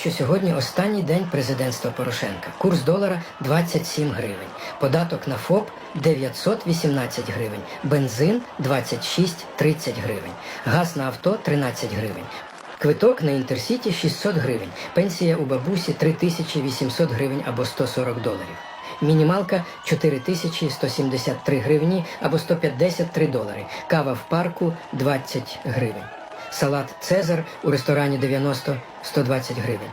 що сьогодні останній день президентства Порошенка. Курс долара 27 гривень. Податок на ФОП 918 гривень. Бензин 26-30 гривень. Газ на авто 13 гривень. Квиток на інтерсіті 600 гривень. Пенсія у бабусі 3800 гривень або 140 доларів. Мінімалка 4173 гривні або 153 долари. Кава в парку 20 гривень. Салат Цезар у ресторані 90 120 гривень.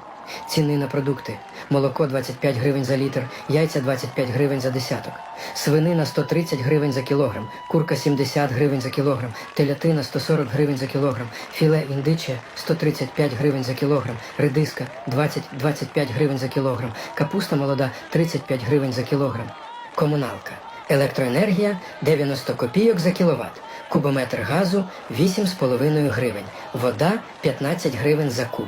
Ціни на продукти. Молоко 25 гривень за літр, яйця 25 гривень за десяток. Свинина 130 гривень за кілограм, курка 70 гривень за кілограм, телятина 140 гривень за кілограм, філе індиче 135 гривень за кілограм, редиска 20-25 гривень за кілограм, капуста молода 35 гривень за кілограм. Комуналка. Електроенергія 90 копійок за кіловат. Кубометр газу 8,5 гривень. Вода 15 гривень за куб.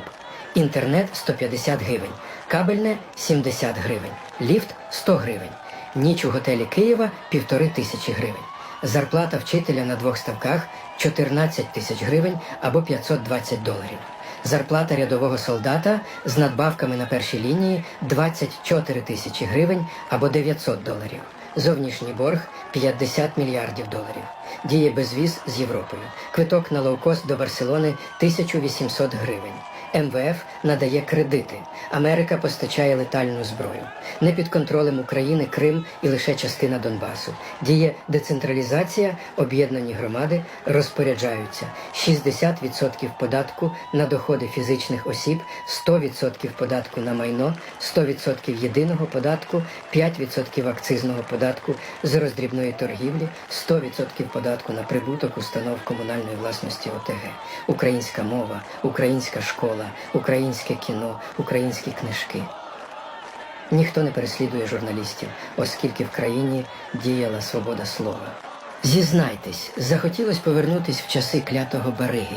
Інтернет 150 гривень. Кабельне 70 гривень. Ліфт 100 гривень. Ніч у готелі Києва півтори тисячі гривень. Зарплата вчителя на двох ставках 14 тисяч гривень або 520 доларів. Зарплата рядового солдата з надбавками на першій лінії 24 тисячі гривень або 900 доларів. Зовнішній борг 50 мільярдів доларів. Діє безвіз з Європою. Квиток на лоукост до Барселони 1800 гривень. МВФ надає кредити. Америка постачає летальну зброю. Не під контролем України Крим і лише частина Донбасу. Діє децентралізація, об'єднані громади розпоряджаються 60% податку на доходи фізичних осіб, 100% податку на майно, 100% єдиного податку, 5% акцизного податку з роздрібної торгівлі, 100% податку на прибуток установ комунальної власності ОТГ, українська мова, українська школа, українське кіно, українські книжки. Ніхто не переслідує журналістів, оскільки в країні діяла свобода слова. Зізнайтесь, захотілось повернутись в часи клятого Бариги.